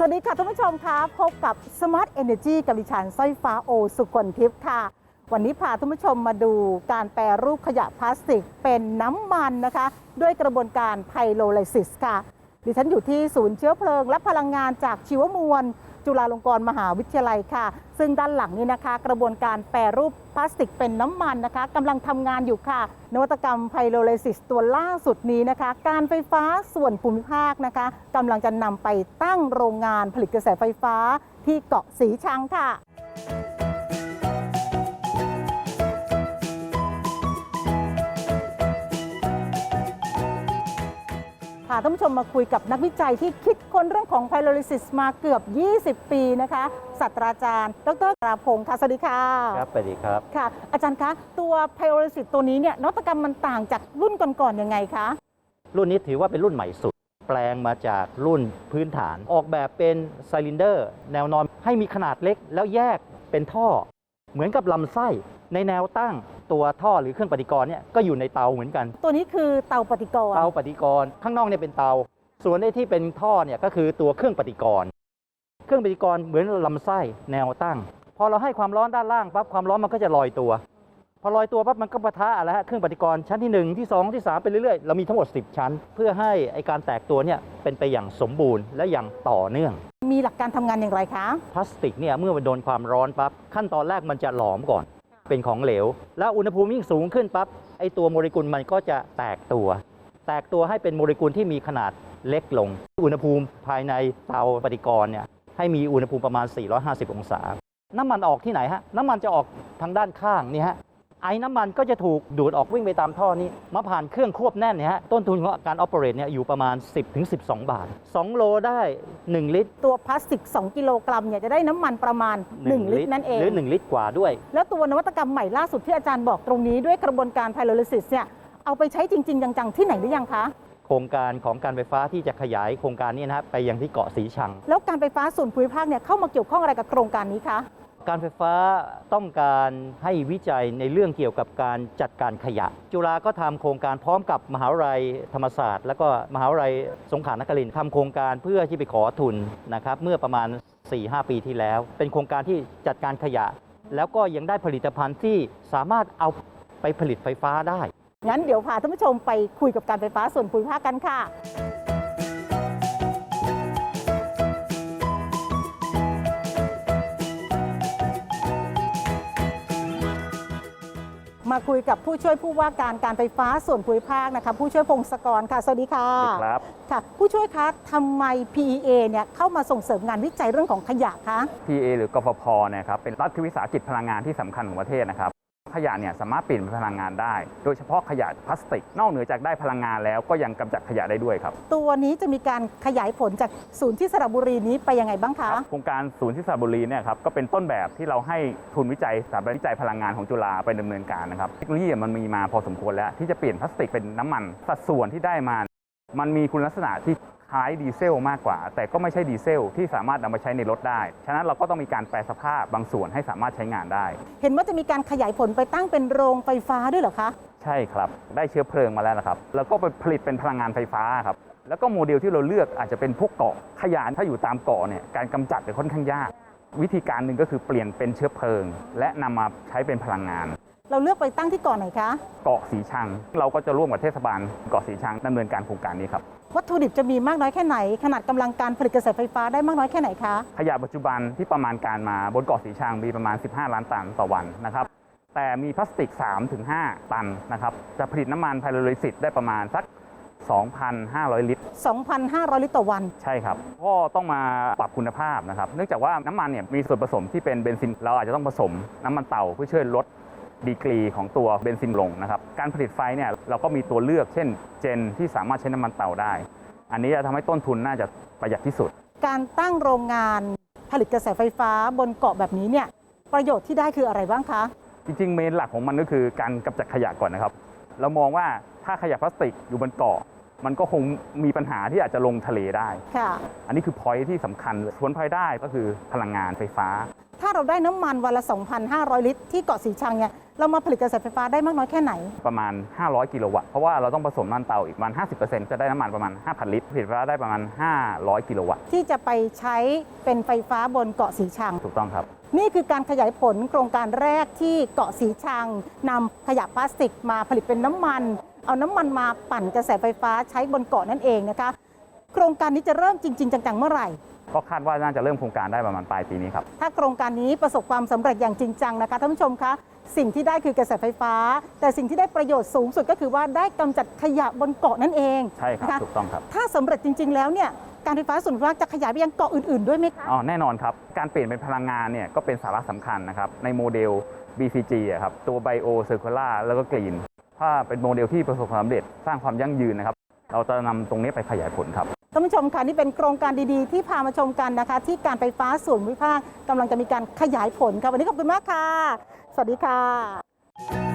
สวัสดีค่ะท่านผู้ชมคะพบกับ Smart Energy กับดิฉันสร้อยฟ้าโอ สุกลทิพย์ค่ะ วันนี้พาท่านผู้ชมมาดูการแปรรูปขยะพลาสติกเป็นน้ำมันนะคะ ด้วยกระบวนการไพโรไลซิสค่ะ ดิฉันอยู่ที่ศูนย์เชื้อเพลิง และพลังงานจากชีวมวล จุฬาลงกรณ์มหาวิทยาลัยค่ะ ซึ่งด้านหลังนี้นะคะ กระบวนการแปรรูปพลาสติกเป็นน้ำมันนะคะกำลังทำงานอยู่ค่ะ นวัตกรรมไพโรไลซิสตัวล่าสุดนี้นะคะ การไฟฟ้าส่วนภูมิภาคนะคะกำลังจะนำไปตั้งโรงงานผลิตกระแสไฟฟ้าที่เกาะสีชังค่ะ พาท่านผู้ชมมาคุยกับนักวิจัยที่คิดค้นเรื่องของไพโรลิซิสมาเกือบ 20 ปีนะคะศาสตราจารย์ ดรกราพงศ์ค่ะสวัสดีค่ะครับสวัสดีครับค่ะ อาจารย์คะตัวไพโรลิซิสตัวนี้เนี่ยนวัตกรรมมันต่างจากรุ่นก่อนๆยังไงคะรุ่นนี้ถือว่าเป็นรุ่นใหม่สุด แปลงมาจากรุ่นพื้นฐาน ออกแบบเป็นไซลินเดอร์ แนวนอนให้มีขนาดเล็กแล้วแยกเป็นท่อ เหมือนกับลำไส้ในแนวตั้ง ตัวท่อหรือเครื่องปฏิกรณ์เนี่ยก็อยู่ในเตาเหมือนกัน ตัวนี้คือเตาปฏิกรณ์เตาปฏิกรณ์ข้างนอกเนี่ยเป็นเตา ส่วนไอ้ที่เป็นท่อเนี่ยก็คือตัวเครื่องปฏิกรณ์เครื่องปฏิกรณ์เหมือนลำไส้แนวตั้ง พอเราให้ความร้อนด้านล่างปั๊บความร้อนมันก็จะลอยตัว พอลอยตัวปั๊บมันก็ปะทะอะไรฮะเครื่องปฏิกรณ์ชั้นที่ 1 ที่ 2 ที่ 3 ไปเรื่อยๆเรามีทั้งหมด 10 ชั้น เพื่อให้ไอการแตกตัวเนี่ยเป็นไปอย่างสมบูรณ์และอย่างต่อเนื่อง มีหลักการทำงานอย่างไรคะพลาสติกเนี่ยเมื่อมันโดนความร้อนปั๊บขั้นตอนแรกมันจะหลอมก่อน เป็นของเหลว แล้วอุณหภูมิยิ่งสูงขึ้นปั๊บไอตัวโมเลกุลมันก็จะแตกตัว แตกตัวให้เป็นโมเลกุลที่มีขนาดเล็กลง อุณหภูมิภายในเตาปฏิกรณ์เนี่ยให้มีอุณหภูมิประมาณ 450 องศา น้ำมันออกที่ไหนฮะ น้ำมันจะออกทางด้านข้างนี่ฮะ ไอ้น้ำมันก็จะถูกดูดออกวิ่งไปตามท่อนี้มาผ่านเครื่องควบแน่นเนี่ยฮะต้นทุนของการออเปเรตเนี่ยอยู่ประมาณ 10-12 บาท 2 โลได้ 1 ลิตร ตัวพลาสติก 2 กิโลกรัมเนี่ยจะได้น้ำมันประมาณ 1 ลิตรนั่นเอง หรือ 1 ลิตรกว่าด้วย แล้วตัวนวัตกรรมใหม่ล่าสุดที่อาจารย์บอกตรงนี้ด้วยกระบวนการไพโรลิซิสเนี่ยเอาไปใช้จริง ๆ จังๆ ที่ไหนหรือยังคะโครงการของการไฟฟ้าที่จะขยายโครงการนี้นะครับไปยังที่เกาะสีชัง แล้วการไฟฟ้าส่วนภูมิภาคเนี่ยเข้ามาเกี่ยวข้องอะไรกับโครงการนี้คะ การไฟฟ้าต้องการให้วิจัยในเรื่องเกี่ยวกับการจัดการขยะ จุฬาก็ทำโครงการพร้อมกับมหาวิทยาลัยธรรมศาสตร์ แล้วก็มหาวิทยาลัยสงขลานครินทร์ทำโครงการเพื่อที่ไปขอทุนนะครับเมื่อประมาณ 4-5 ปีที่แล้ว เป็นโครงการที่จัดการขยะ แล้วก็ยังได้ผลิตภัณฑ์ที่สามารถเอาไปผลิตไฟฟ้าได้งั้นเดี๋ยวพาท่านผู้ชมไปคุยกับการไฟฟ้าส่วนภูมิภาคกันค่ะ มาคุยกับผู้ช่วยผู้ว่าการการไฟฟ้าส่วนภูมิภาคนะคะผู้ช่วยพงศกรค่ะสวัสดีค่ะครับ ค่ะผู้ช่วยคะทำไม PEA เนี่ยเข้ามาส่งเสริมงานวิจัยเรื่องของขยะคะ PA หรือกฟผเนี่ยครับเป็นรัฐวิสาหกิจพลังงานที่สำคัญของประเทศนะครับ ขยะเนี่ยสามารถเปลี่ยนเป็นพลังงานได้ โดยเฉพาะขยะพลาสติก นอกเหนือจากได้พลังงานแล้วก็ยังกำจัดขยะได้ด้วยครับ ตัวนี้จะมีการขยายผลจากศูนย์ที่สระบุรีนี้ไปยังไงบ้างคะ โครงการศูนย์ที่สระบุรีเนี่ยครับก็เป็นต้นแบบที่เราให้ทุนวิจัยสถาบันวิจัยพลังงานของจุฬาไปดำเนินการนะครับเทคโนโลยีมันมีมาพอสมควรแล้ว ที่จะเปลี่ยนพลาสติกเป็นน้ำมันสัดส่วนที่ได้มา มันมีคุณลักษณะที่ คล้ายดีเซลมากกว่า แต่ก็ไม่ใช่ดีเซลที่สามารถนำมาใช้ในรถได้ ฉะนั้นเราก็ต้องมีการแปลสภาพบางส่วนให้สามารถใช้งานได้ เห็นว่าจะมีการขยายผลไปตั้งเป็นโรงไฟฟ้าด้วยเหรอคะ ใช่ครับ ได้เชื้อเพลิงมาแล้วนะครับ แล้วก็ไปผลิตเป็นพลังงานไฟฟ้าครับ แล้วก็โมเดลที่เราเลือกอาจจะเป็นพวกเกาะขยะถ้าอยู่ตามเกาะเนี่ยการกำจัดจะค่อนข้างยาก วิธีการหนึ่งก็คือเปลี่ยนเป็นเชื้อเพลิง และนำมาใช้เป็นพลังงาน เราเลือกไปตั้งที่เก่อนไหนคะ เกาะสีชัง เราก็จะร่วมกับเทศบาลเกาะสีชังดำเนินการโครงการนี้ครับ วัตถุดิบจะมีมากน้อยแค่ไหน ขนาดกำลังการผลิตกระแสไฟฟ้าได้มากน้อยแค่ไหนคะ ขยะปัจจุบันที่ประมาณการมาบนเกาะสีชังมีประมาณ 15 ล้านตันต่อวันนะครับ แต่มีพลาสติก 3-5 ตันนะครับ จะผลิตน้ำมันไพโรลิซิสได้ประมาณสัก2,500 ลิตร 2,500 ลิตรต่อวัน ใช่ครับ ก็ต้องมาปรับคุณภาพนะครับ เนื่องจากว่าน้ำมันเนี่ยมีส่วนผสมที่เป็นเบนซิน เราอาจจะต้องผสมน้ำมันเต่าเพื่อช่วยลด ดีกรีของตัวเบนซินลงนะครับ การผลิตไฟเนี่ยเราก็มีตัวเลือกเช่นเจนที่สามารถใช้น้ำมันเต่าได้ อันนี้จะทำให้ต้นทุนน่าจะประหยัดที่สุด การตั้งโรงงานผลิตกระแสไฟฟ้าบนเกาะแบบนี้เนี่ยประโยชน์ที่ได้คืออะไรบ้างคะ จริงๆ เมนหลักของมันก็คือการกำจัดขยะก่อนนะครับ เรามองว่าถ้าขยะพลาสติกอยู่บนเกาะ มันก็คงมีปัญหาที่อาจจะลงทะเลได้ ค่ะ อันนี้คือพอยที่สำคัญเลยผลพลอยได้ก็คือพลังงานไฟฟ้า ถ้าเราได้น้ำมันวันละ 2,500 ลิตร ที่เกาะสีชังเนี่ยเรามาผลิตกระแสไฟฟ้าได้มากน้อยแค่ไหน ประมาณ 500 กิโลวัตต์ เพราะว่าเราต้องผสมน้ำมันเตาอีกประมาณ 50%จะได้น้ำมันประมาณ 5,000 ลิตรผลิตไฟฟ้าได้ประมาณ 500 กิโลวัตต์ ที่จะไปใช้เป็นไฟฟ้าบนเกาะสีชัง ถูกต้องครับ นี่คือการขยายผลโครงการแรกที่เกาะสีชังนำขยะพลาสติกมาผลิตเป็นน้ำมัน เอาน้ำมันมาปั่นกระแสไฟฟ้าใช้บนเกาะนั่นเองนะคะ โครงการนี้จะเริ่มจริง ๆ จังๆ เมื่อไหร่ ก็คาดว่าน่าจะเริ่มโครงการได้ประมาณปลายปีนี้ครับ ถ้าโครงการนี้ประสบความสำเร็จอย่างจริงจังนะคะท่านผู้ชมคะสิ่งที่ได้คือกระแสไฟฟ้า แต่สิ่งที่ได้ประโยชน์สูงสุดก็คือว่าได้กำจัดขยะบนเกาะนั่นเองใช่ครับ นะคะถูกต้องครับ ถ้าสำเร็จจริง ๆ แล้วเนี่ยการไฟฟ้าส่วนภูมิภาคจะขยายไปยังเกาะอื่น ๆด้วยไหมคะ อ๋อแน่นอนครับ การเปลี่ยนเป็นพลังงานเนี่ยก็เป็นสาระสำคัญนะครับ ในโมเดล BCG อะครับ ตัว Bio Circular แล้วก็ Green ถ้าเป็นโมเดลที่ประสบความสำเร็จสร้างความยั่งยืนนะครับ เราจะนำตรงนี้ไปขยายผลครับ ท่านผู้ชมคะนี่เป็นโครงการดีๆ ที่พามาชมกันนะคะ ที่การไฟฟ้าส่วนภูมิภาคกำลังจะมีการขยายผลค่ะวันนี้ขอบคุณมากค่ะ สวัสดีค่ะ